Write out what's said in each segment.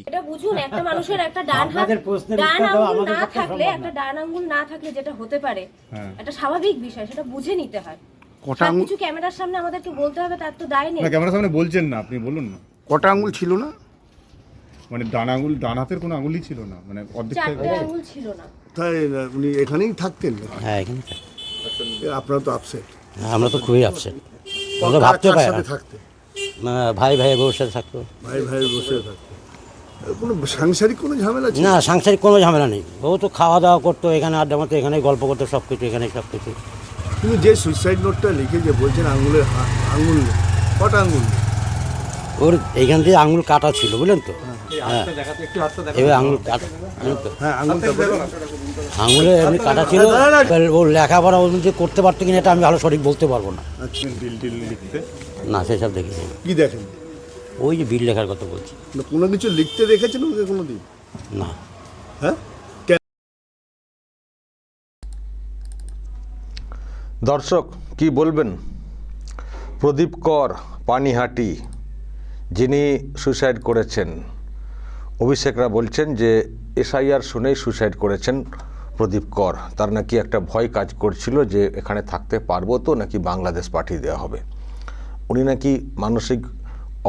এটা বুঝুন একটা মানুষের একটা ডান হাত ডান আঙ্গুল না থাকলে একটা ডান আঙ্গুল না থাকলে যেটা হতে পারে। একটা স্বাভাবিক বিষয় সেটা বুঝে নিতে হয়। কটা আঙুল কিছু ক্যামেরার সামনে আমাদেরকে বলতে হবে তার তো দায় নেই। ক্যামেরার সামনে বলছেন না আপনি বলুন না। কটা আঙুল ছিল না? মানে ডান আঙুল ডান হাতের কোনো আঙুলই ছিল না মানে অর্ধেক আঙ্গুল ছিল না। তাই উনি এখানেই থাকতেন হ্যাঁ এখানে আপনারা তো আপসেট হ্যাঁ, আমরা তো খুবই আপসেট আমরা ভাবতে পারি সাথে না। ভাই ভাই সাথে থাকতো। ভাই ভাই বসে থাকতেন। কোনো সাংসারিক কোনো ঝামেলা ছিল? না সাংসারিক কোনো ঝামেলা নেই। ও তো খাওয়া দাওয়া করতো এখানে আড্ডা মারতো এখানে গল্প করতো সব কিছু এখানে সব কিছু কিন্তু যে সুইসাইড নোটটা লিখে যে বলছেন আঙুলের আঙুল নেই। কটা আঙুল? নেই? ওর এইখান থেকে আঙুল কাটা ছিল বুঝলেন তো? হ্যাঁ। এবার আঙুল কাটা বুঝলেন তো? হ্যাঁ আঙুলটা। আঙুলে এমনি কাটা ছিল এবার ও লেখাপড়া ও যে করতে পারতো কিনা এটা আমি ভালো সঠিক বলতে পারব না। বিল টিল লিখতে। না সেসব দেখিনি। কি দেখেন? ওই যে বিল লেখার কথা বলছি। না, কোনো কিছু লিখতে দেখেছেন ওকে কোনো দিন না। হ্যাঁ? দর্শক কি বলবেন? প্রদীপ কর পানিহাটি যিনি সুইসাইড করেছেন। অভিষেকরা বলছেন যে এসআইআর শুনেই সুইসাইড করেছেন প্রদীপ কর। তার নাকি একটা ভয় কাজ করছিল যে এখানে থাকতে পারব তো নাকি বাংলাদেশ পাঠিয়ে দেওয়া হবে। উনি নাকি মানসিক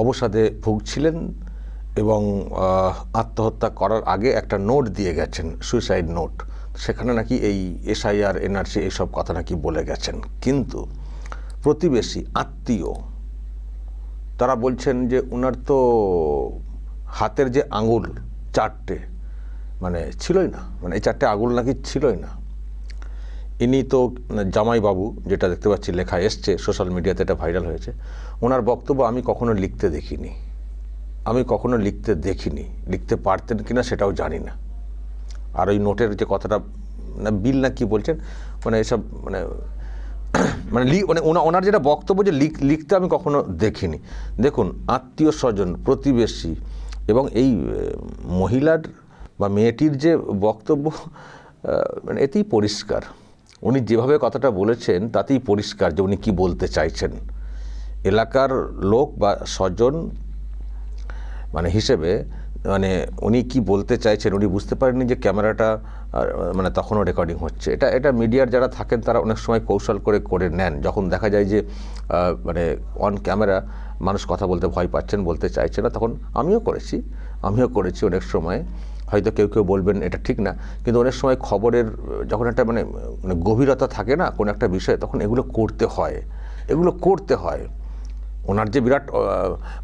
অবসাদে ভুগছিলেন এবং আত্মহত্যা করার আগে একটা নোট দিয়ে গেছেন, সুইসাইড নোট। সেখানে নাকি এই এসআইআর, এনআরসি এইসব কথা নাকি বলে গেছেন। কিন্তু প্রতিবেশী, আত্মীয়, তারা বলছেন যে ওনার তো হাতের যে আঙুল, চারটে মানে ছিলই না। মানে এই চারটে আঙুল নাকি ছিলই না। ইনি তো জামাইবাবু যেটা দেখতে পাচ্ছি লেখা এসছে, সোশ্যাল মিডিয়াতে এটা ভাইরাল হয়েছে, ওনার বক্তব্য আমি কখনো লিখতে দেখিনি। আমি কখনো লিখতে দেখিনি, লিখতে পারতেন কি না সেটাও জানি না। আর ওই নোটের যে কথাটা, না, বিল না কি বলছেন মানে এসব মানে মানে লি মানে ওনা- ওনার যেটা বক্তব্য যে লিখ, লিখতে আমি কখনো দেখিনি। দেখুন, আত্মীয় স্বজন, প্রতিবেশী এবং এই মহিলার বা মেয়েটির যে বক্তব্য মানে এতেই পরিষ্কার। উনি যেভাবে কথাটা বলেছেন, তাতেই পরিষ্কার যে উনি কী বলতে চাইছেন। এলাকার লোক বা স্বজন মানে হিসেবে মানে উনি কি বলতে চাইছেন উনি বুঝতে পারেননি যে ক্যামেরাটা মানে তখনও রেকর্ডিং হচ্ছে। এটা এটা মিডিয়ার যারা থাকেন, তারা অনেক সময় কৌশল করে করে নেন। যখন দেখা যায় যে মানে অন ক্যামেরা মানুষ কথা বলতে ভয় পাচ্ছেন, বলতে চাইছে না, তখন আমিও করেছি। আমিও করেছি অনেক সময়। হয়তো কেউ কেউ বলবেন এটা ঠিক না। কিন্তু অনেক সময় খবরের, যখন একটা মানে মানে গভীরতা থাকে না কোনো একটা বিষয়ে, তখন এগুলো করতে হয়। এগুলো করতে হয়। ওনার যে বিরাট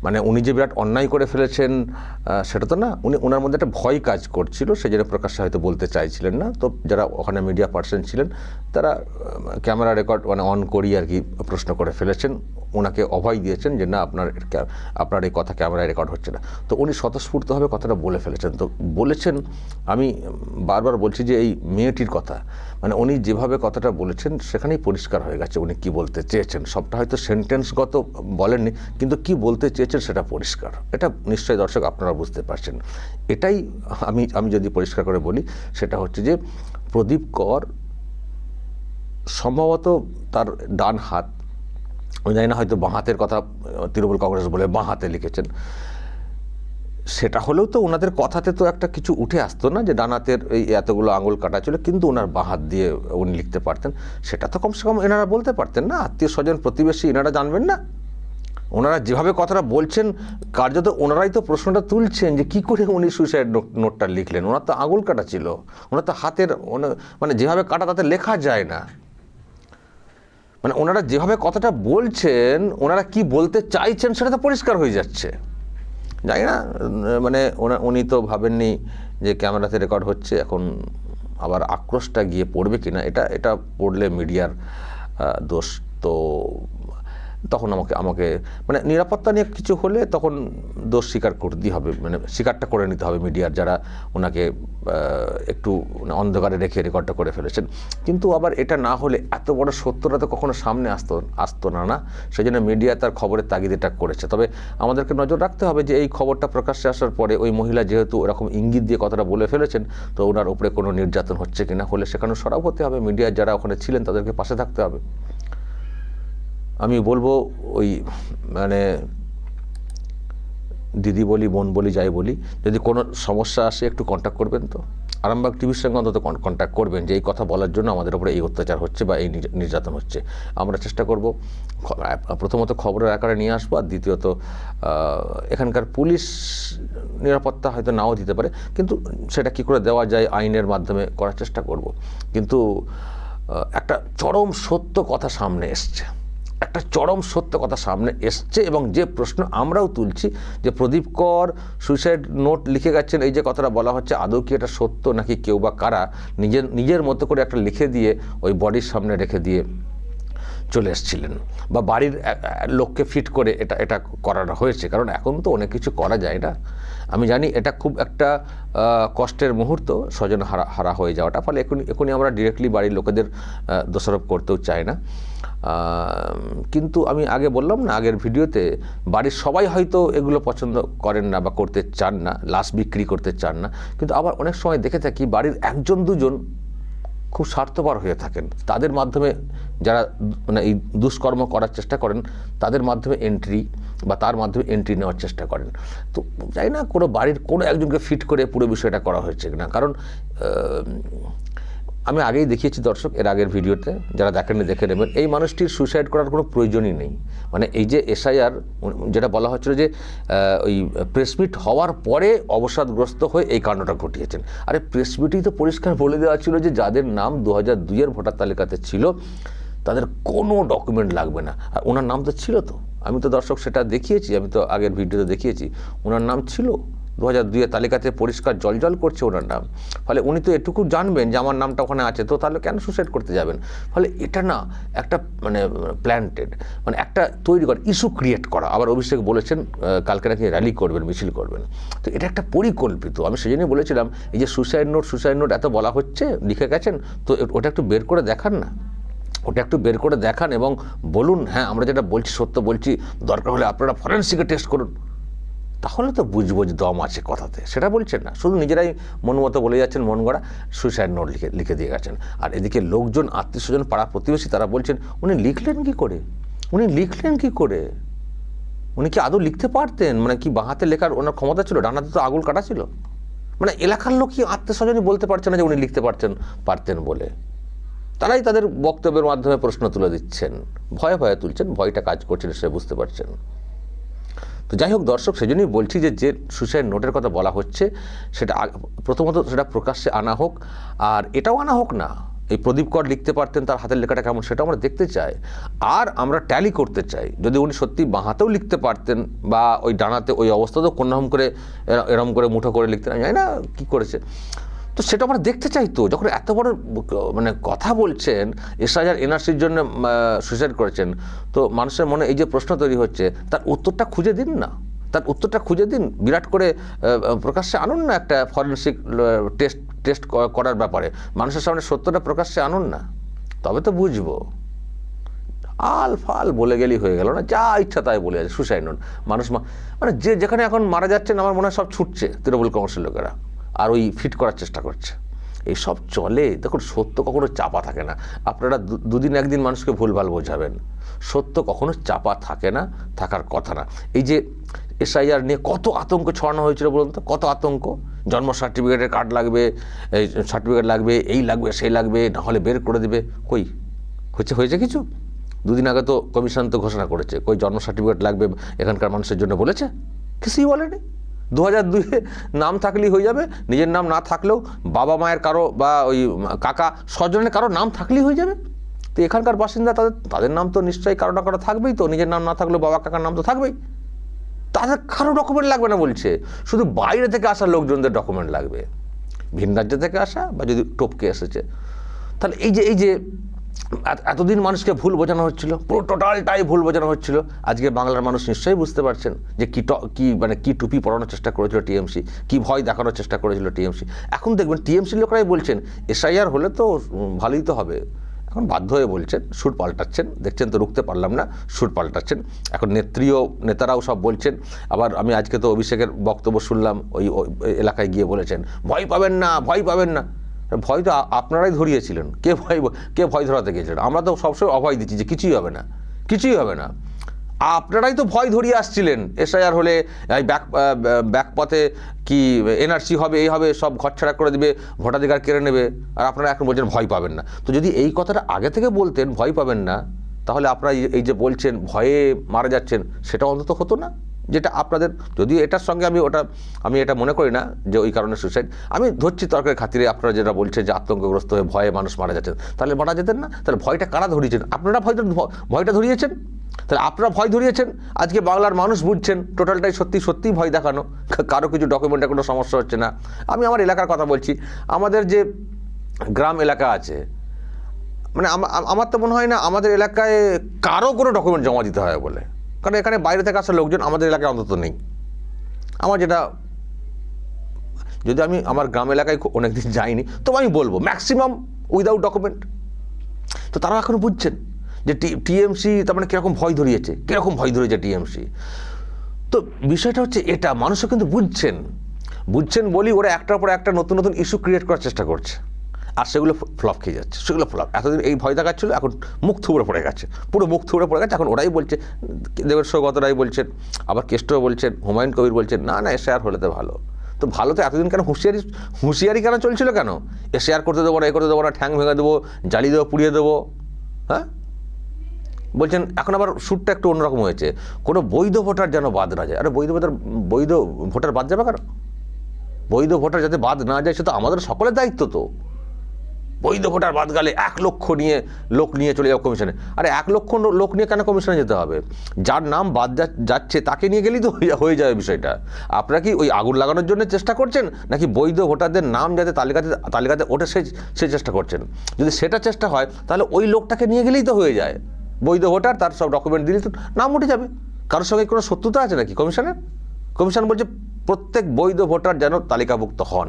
মানে উনি যে বিরাট অন্যায় করে ফেলেছেন সেটা তো না, উনি ওনার মধ্যে একটা ভয় কাজ করছিল, সেই জন্য প্রকাশ্যে হয়তো বলতে চাইছিলেন না। তো যারা ওখানে মিডিয়া পার্সন ছিলেন, তারা ক্যামেরা রেকর্ড মানে অন করিয়ে আর কি প্রশ্ন করে ফেলেছেন। ওনাকে অভয় দিয়েছেন যে না, আপনার আপনার এই কথা ক্যামেরায় রেকর্ড হচ্ছে না। তো উনি স্বতঃস্ফূর্তভাবে কথাটা বলে ফেলেছেন। তো বলেছেন, আমি বারবার বলছি যে এই মেয়েটির কথা মানে উনি যেভাবে কথাটা বলেছেন, সেখানেই পরিষ্কার হয়ে গেছে উনি কি বলতে চেয়েছেন। সবটা হয়তো সেন্টেন্সগত বলেননি, কিন্তু কি বলতে চেয়েছেন সেটা পরিষ্কার। এটা নিশ্চয়ই দর্শক আপনারা বুঝতে পারছেন। এটাই আমি আমি যদি পরিষ্কার করে বলি, সেটা হচ্ছে যে প্রদীপ কর সম্ভবত তার ডান হাত আমি জানি না, হয়তো বাঁ হাতের কথা তৃণমূল কংগ্রেস বলে বাঁ হাতে লিখেছেন। সেটা হলেও তো ওনাদের কথাতে তো একটা কিছু উঠে আসতো না, যে ডানাতের এই এতগুলো আঙুল কাটা ছিল, কিন্তু ওনার বাঁ হাত দিয়ে উনি লিখতে পারতেন। সেটা তো কমসে কম এনারা বলতে পারতেন না, আত্মীয় স্বজন, প্রতিবেশী, এনারা জানবেন না। ওনারা যেভাবে কথাটা বলছেন, কার্যত ওনারাই তো প্রশ্নটা তুলছেন, যে কি করে উনি সুইসাইড নোটটা লিখলেন? ওনার তো আঙুল কাটা ছিল, ওনার তো হাতের মানে যেভাবে কাটা তাতে লেখা যায় না। মানে ওনারা যেভাবে কথাটা বলছেন, ওনারা কি বলতে চাইছেন সেটা তো পরিষ্কার হয়ে যাচ্ছে। জানি না মানে উনি তো ভাবেননি যে ক্যামেরাতে রেকর্ড হচ্ছে, এখন আবার আক্রোশটা গিয়ে পড়বে কিনা, এটা এটা পড়লে মিডিয়ার দোষ। তো তখন আমাকে আমাকে মানে নিরাপত্তা নিয়ে কিছু হলে তখন দোষ স্বীকার করতেই হবে মানে স্বীকারটা করে নিতে হবে মিডিয়ার যারা ওনাকে একটু মানে অন্ধকারে রেখে রেকর্ডটা করে ফেলেছেন। কিন্তু আবার এটা না হলে এত বড় সত্যটা তো কখনো সামনে আসতো আসতো না না। সেই জন্য মিডিয়া তার খবরের তাগিদেটা করেছে। তবে আমাদেরকে নজর রাখতে হবে যে এই খবরটা প্রকাশ্যে আসার পরে ওই মহিলা যেহেতু ওরকম ইঙ্গিত দিয়ে কথাটা বলে ফেলেছেন, তো ওনার উপরে কোনো নির্যাতন হচ্ছে কিনা হলে সেখানে সরাব হতে হবে। মিডিয়ার যারা ওখানে ছিলেন তাদেরকে পাশে থাকতে হবে। আমি বলব ওই মানে দিদি বলি, বোন বলি, যাই বলি, যদি কোনো সমস্যা আসে একটু কন্ট্যাক্ট করবেন তো। আরামবাগ টিভির সঙ্গে অন্তত কন্ট্যাক্ট করবেন যে এই কথা বলার জন্য আমাদের উপরে এই অত্যাচার হচ্ছে বা এই নির্যাতন হচ্ছে। আমরা চেষ্টা করব প্রথমত খবরের আকারে নিয়ে আসব আর দ্বিতীয়ত এখানকার পুলিশ নিরাপত্তা হয়তো নাও দিতে পারে, কিন্তু সেটা কি করে দেওয়া যায় আইনের মাধ্যমে করার চেষ্টা করব। কিন্তু একটা চরম সত্য কথা সামনে এসছে। একটা চরম সত্য কথা সামনে এসছে এবং যে প্রশ্ন আমরাও তুলছি যে প্রদীপ কর সুইসাইড নোট লিখে গেছেন, এই যে কথাটা বলা হচ্ছে, আদৌ কি এটা সত্য নাকি কেউ বা কারা নিজের নিজের মতো করে একটা লিখে দিয়ে ওই বডির সামনে রেখে দিয়ে চলে এসেছিলেন? বা বাড়ির লোককে ফিট করে এটা এটা করানো হয়েছে? কারণ এখন তো অনেক কিছু করা যায় না। আমি জানি এটা খুব একটা কষ্টের মুহূর্ত স্বজন হারা হারা হয়ে যাওয়াটা, ফলে এখন এখনই আমরা ডিরেক্টলি বাড়ির লোকেদের দোষারোপ করতেও চাই না। কিন্তু আমি আগে বললাম না, আগের ভিডিওতে বাড়ির সবাই হয়তো এগুলো পছন্দ করেন না বা করতে চান না, লাশ বিক্রি করতে চান না, কিন্তু আবার অনেক সময় দেখে থাকি বাড়ির একজন, দুজন খুব স্বার্থপর হয়ে থাকেন। তাদের মাধ্যমে যারা মানে এই দুষ্কর্ম করার চেষ্টা করেন, তাদের মাধ্যমে এন্ট্রি বা তার মাধ্যমে এন্ট্রি নেওয়ার চেষ্টা করেন। তো যাই না, কোনো বাড়ির কোনো একজনকে ফিট করে পুরো বিষয়টা করা হয়েছে কিনা। কারণ আমি আগেই দেখিয়েছি দর্শক, এর আগের ভিডিওতে, যারা দেখেননি দেখে নেবেন, এই মানুষটির সুইসাইড করার কোনো প্রয়োজনই নেই। মানে এই যে এসআইআর যেটা বলা হচ্ছিল যে ওই প্রেসমিট হওয়ার পরে অবসাদগ্রস্ত হয়ে এই কাণ্ডটা ঘটিয়েছেন। আরে প্রেসমিটই তো পরিষ্কার বলে দেওয়া ছিল যে, যাদের নাম দু হাজার দুইয়ের ভোটার তালিকাতে ছিল তাদের কোনো ডকুমেন্ট লাগবে না। আর ওনার নাম তো ছিল তো। আমি তো দর্শক সেটা দেখিয়েছি, আমি তো আগের ভিডিওতে দেখিয়েছি। ওনার নাম ছিল। দু হাজার দুইয়ের তালিকাতে পরিষ্কার জলজল করছে ওনার নাম। ফলে উনি তো এটুকু জানবেন যে আমার নামটা ওখানে আছে, তো তাহলে কেন সুসাইড করতে যাবেন? ফলে এটা না একটা মানে প্ল্যান্টেড মানে একটা তৈরি করা ইস্যু ক্রিয়েট করা। আবার অভিষেক বলেছেন কালকে নাকি র্যালি করবেন, মিছিল করবেন। তো এটা একটা পরিকল্পিত। আমি সেই জন্যই বলেছিলাম, এই যে সুসাইড নোট সুসাইড নোট এত বলা হচ্ছে, লিখে গেছেন, তো ওটা একটু বের করে দেখান না। ওটা একটু বের করে দেখান এবং বলুন হ্যাঁ আমরা যেটা বলছি, সত্য বলছি, দরকার হলে আপনারা ফরেন্সিকে টেস্ট করুন। তাহলে তো বুঝব যে দম আছে কথাতে। সেটা বলছেন না। শুধু নিজেরাই মন মতো বলে যাচ্ছেন, মন গড়া সুইসাইড নোট লিখে লিখে দিয়ে গেছেন। আর এদিকে লোকজন, আত্মীয় স্বজন, পাড়া প্রতিবেশী, তারা বলছেন, উনি লিখলেন কি করে? উনি লিখলেন কি করে? উনি কি আদৌ লিখতে পারতেন? মানে কি বাঁহাতে লেখার ওনার ক্ষমতা ছিল? ডানাতে তো আগুল কাটা ছিল? মানে এলাকার লোক কি আত্মীয় স্বজনই বলতে পারছে না যে উনি লিখতে পারতেন পারতেন বলে। তারাই তাদের বক্তব্যের মাধ্যমে প্রশ্ন তুলে দিচ্ছেন। ভয়ে ভয়ে তুলছেন, ভয়টা কাজ করছেন সে বুঝতে পারছেন। তো যাই হোক দর্শক, সেজন্যই বলছি যে যে সুসাইড নোটের কথা বলা হচ্ছে, সেটা প্রথমত সেটা প্রকাশ্যে আনা হোক। আর এটাও আনা হোক না, এই প্রদীপ কর লিখতে পারতেন তার হাতের লেখাটা কেমন সেটা আমরা দেখতে চাই। আর আমরা ট্যালি করতে চাই, যদি উনি সত্যি বাঁহাতেও লিখতে পারতেন বা ওই ডানাতে ওই অবস্থাতেও কোনোরকম করে এরম করে মুঠো করে লিখতেন জানি না কী করেছে। তো সেটা আমরা দেখতে চাই তো। যখন এত বড় মানে কথা বলছেন, এসআইআর এনআরসির জন্য সুইসাইড করেছেন, তো মানুষের মনে এই যে প্রশ্ন তৈরি হচ্ছে, তার উত্তরটা খুঁজে দিন না। তার উত্তরটা খুঁজে দিন। বিরাট করে প্রকাশ্যে আনুন না একটা ফরেন্সিক টেস্ট টেস্ট করার ব্যাপারে। মানুষের সামনে সত্যটা প্রকাশ্যে আনুন না। তবে তো বুঝব। আল ফাল বলে গেলেই হয়ে গেল না। যা ইচ্ছা তাই বলে যাচ্ছে সুসাইড নোট মানুষ মানে যে যেখানে এখন মারা যাচ্ছেন, আমার মনে হয় সব ছুটছে তৃণমূল কংগ্রেসের লোকেরা। আর ওই ফিট করার চেষ্টা করছে। এই সব চলে, দেখুন, সত্য কখনো চাপা থাকে না। আপনারা দুদিন একদিন মানুষকে ভুলভাল বোঝাবেন। সত্য কখনো চাপা থাকে না, থাকার কথা না। এই যে এসআইআর নিয়ে কত আতঙ্ক ছড়ানো হয়েছিল বলুন তো? কত আতঙ্ক? জন্ম সার্টিফিকেটের কার্ড লাগবে, এই সার্টিফিকেট লাগবে, এই লাগবে, সেই লাগবে নাহলে বের করে দেবে। কই? হচ্ছে হয়েছে কিছু? দুদিন আগে তো কমিশন তো ঘোষণা করেছে। কই, জন্ম সার্টিফিকেট লাগবে, এখানকার মানুষের জন্য বলেছে? কিছুই বলেনি। দু হাজার দুইয়ে নাম থাকলেই হয়ে যাবে। নিজের নাম না থাকলেও বাবা মায়ের কারও বা ওই কাকা স্বজনের কারও নাম থাকলেই হয়ে যাবে। তো এখানকার বাসিন্দা তাদের তাদের নাম তো নিশ্চয়ই কারও না কারও থাকবেই তো। নিজের নাম না থাকলেও বাবা কাকার নাম তো থাকবেই। তাদের কারও ডকুমেন্ট লাগবে না বলছে। শুধু বাইরে থেকে আসা লোকজনদের ডকুমেন্ট লাগবে। ভিন রাজ্য থেকে আসা বা যদি টপকে এসেছে। তাহলে এই যে এই যে এতদিন মানুষকে ভুল বোঝানো হচ্ছিল, পুরো টোটালটাই ভুল বোঝানো হচ্ছিল। আজকে বাংলার মানুষ নিশ্চয়ই বুঝতে পারছেন যে কী কি মানে কী টুপি পরানোর চেষ্টা করেছিল টিএমসি, কি ভয় দেখানোর চেষ্টা করেছিল টিএমসি। এখন দেখবেন টিএমসি লোকরাই বলছেন, এসআইআর হলে তো ভালোই তো হবে। এখন বাধ্য হয়ে বলছেন, সুর পাল্টাচ্ছেন, দেখছেন তো রুখতে পারলাম না, সুর পাল্টাচ্ছেন। এখন নেত্রীয় নেতারাও সব বলছেন। আবার আমি আজকে তো অভিষেকের বক্তব্য শুনলাম ওই, এলাকায় গিয়ে বলেছেন, ভয় পাবেন না, ভয় পাবেন না। ভয় তো আপনারাই ধরিয়েছিলেন। কে ভয় কে ভয় ধরাতে গিয়েছিলেন? আমরা তো সবসময় অভয় দিচ্ছি যে কিছুই হবে না। কিছুই হবে না। আপনারাই তো ভয় ধরিয়ে আসছিলেন। এসআইআর হলে, এই ব্যাক ব্যাক পথে কি এনআরসি হবে, এই হবে, সব ঘরছাড়া করে দেবে, ভোটাধিকার কেড়ে নেবে। আর আপনারা এখন বলছেন ভয় পাবেন না। তো যদি এই কথাটা আগে থেকে বলতেন, ভয় পাবেন না, তাহলে আপনারা এই যে বলছেন, ভয়ে মারা যাচ্ছেন, সেটা অন্তত হতো না? যেটা আপনাদের, যদিও এটার সঙ্গে আমি ওটা, আমি এটা মনে করি না যে ওই কারণে সুসাইড আমি ধরছি তর্কের খাতিরে আপনারা যেটা বলছেন যে আতঙ্কগ্রস্ত হয়ে ভয়ে মানুষ মারা যাচ্ছেন। তাহলে মারা যেতেন না? তাহলে ভয়টা কারা ধরিয়েছেন? আপনারা ভয়টা ভয়টা ধরিয়েছেন? তাহলে আপনারা ভয় ধরিয়েছেন? আজকে বাংলার মানুষ বুঝছেন, টোটালটাই সত্যি সত্যি ভয় দেখানো। কারও কিছু ডকুমেন্টে কোনো সমস্যা হচ্ছে না। আমি আমার এলাকার কথা বলছি। আমাদের যে গ্রাম এলাকা আছে মানে আমার তো মনে হয় না আমাদের এলাকায় কারও কোনো ডকুমেন্ট জমা দিতে হয় বলে। কারণ এখানে বাইরে থেকে আসা লোকজন আমাদের এলাকায় অন্তত নেই। আমার যেটা, যদি আমি আমার গ্রাম এলাকায় অনেক দিন যাইনি তো আমি বলব ম্যাক্সিমাম উইদাউট ডকুমেন্ট তো তারা এখন বুঝছেন যে টিএমসি তার মানে কীরকম ভয় ধরিয়েছে, কীরকম ভয় ধরিয়েছে টিএমসি। তো বিষয়টা হচ্ছে এটা, মানুষও কিন্তু বুঝছেন বুঝছেন বলি ওরা একটার পর একটা নতুন নতুন ইস্যু ক্রিয়েট করার চেষ্টা করছে। আর সেগুলো ফ্লপ খেয়ে যাচ্ছে, সেগুলো ফ্লপ এতদিন এই ভয় দেখাচ্ছিল, এখন মুখ থুবড়ে পড়ে গেছে। পুরো মুখ থুবড়ে পড়ে গেছে, এখন ওরাই বলছে, দেবের সৌগত রায় বলছেন, আবার কেষ্টও বলছেন, হুমায়ুন কবির বলছেন, না না, এসে আর হলে তো ভালো। তো ভালো তো এতদিন কেন হুঁশিয়ারি হুঁশিয়ারি কেন চলছিল কেন? এ শেয়ার করতে দেবো না, এ করতে দেবো না, ঠ্যাং ভেঙে দেবো জ্বালিয়ে দেবো, পুড়িয়ে দেবো হ্যাঁ? বলছেন, এখন আবার শ্যুটটা একটু অন্যরকম হয়েছে। কোনো বৈধ ভোটার যেন বাদ না যায়। আরে বৈধ ভোটার বৈধ ভোটার বাদ যাবে কেন? বৈধ ভোটার যাতে বাদ না যায়, সে তো আমাদের সকলের দায়িত্ব তো। বৈধ ভোটার বাদ গেলে এক লক্ষ নিয়ে লোক নিয়ে চলে যাও কমিশনে আরে এক লক্ষ লোক নিয়ে কেন কমিশনে যেতে হবে? যার নাম বাদ যাচ্ছে তাকে নিয়ে গেলেই তো হয়ে যাবে বিষয়টা। আপনারা কি ওই আগুন লাগানোর জন্য চেষ্টা করছেন? নাকি বৈধ ভোটারদের নাম যাতে তালিকাতে তালিকাতে ওঠে সে সে চেষ্টা করছেন? যদি সেটা চেষ্টা হয়, তাহলে ওই লোকটাকে নিয়ে গেলেই তো হয়ে যায়। বৈধ ভোটার, তার সব ডকুমেন্ট দিলেই তো নাম উঠে যাবে। কারোর সঙ্গে কোনো শত্রুতা আছে নাকি কমিশনের কমিশন বলছে প্রত্যেক বৈধ ভোটার যেন তালিকাভুক্ত হন।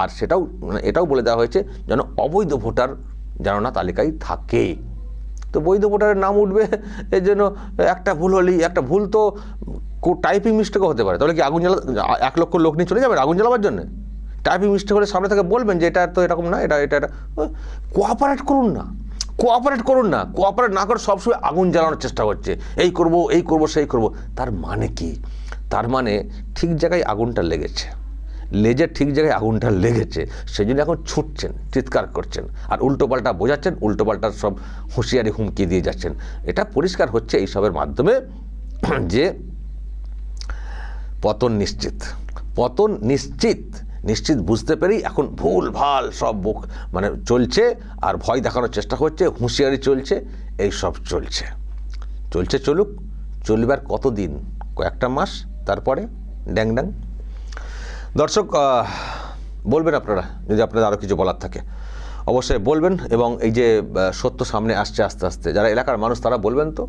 আর সেটাও মানে এটাও বলে দেওয়া হয়েছে, যেন অবৈধ ভোটার যেন না তালিকায় থাকে। তো বৈধ ভোটারের নাম উঠবে, এর জন্য একটা ভুল হলেই, একটা ভুল তো টাইপিং মিস্টেকও হতে পারে। তাহলে কি আগুন জ্বালা, এক লক্ষ লোক নিয়ে চলে যাবেন আগুন জ্বালাবার জন্য? টাইপিং মিস্টেক হলে সামনে থেকে বলবেন যে এটা তো এরকম না, এটা এটা এটা কোঅপারেট করুন না। কোঅপারেট করুন না। কোঅপারেট না করে সবসময় আগুন জ্বালানোর চেষ্টা করছে। এই করব এই করব, সেই করব। তার মানে কি? তার মানে ঠিক জায়গায় আগুনটা লেগেছে। লেজের ঠিক জায়গায় আগুনটা লেগেছে সেই জন্য এখন ছুটছেন, চিৎকার করছেন। আর উল্টোপাল্টা বোঝাচ্ছেন উল্টোপাল্টার সব হুঁশিয়ারি হুমকি দিয়ে যাচ্ছেন। এটা পরিষ্কার হচ্ছে এইসবের মাধ্যমে যে পতন নিশ্চিত। পতন নিশ্চিত নিশ্চিত বুঝতে পেরেই এখন ভুল, ভালো সব বুক মানে চলছে আর ভয় দেখানোর চেষ্টা হচ্ছে, হুঁশিয়ারি চলছে, এই সব চলছে। চলছে চলুক চলবার কতদিন? কয়েকটা মাস? তারপরে, ড্যাং ড্যাং। দর্শক বলবেন আপনারা, যদি আপনাদের আরও কিছু বলার থাকে। অবশ্যই বলবেন এবং এই যে সত্য সামনে আসছে আস্তে আস্তে, যারা এলাকার মানুষ তারা বলবেন তো,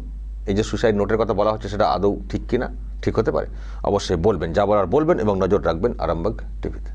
এই যে সুসাইড নোটের কথা বলা হচ্ছে সেটা আদৌ ঠিক কিনা, ঠিক হতে পারে। অবশ্যই বলবেন, যা বলার বলবেন এবং নজর রাখবেন আরামবাগ টিভিতে।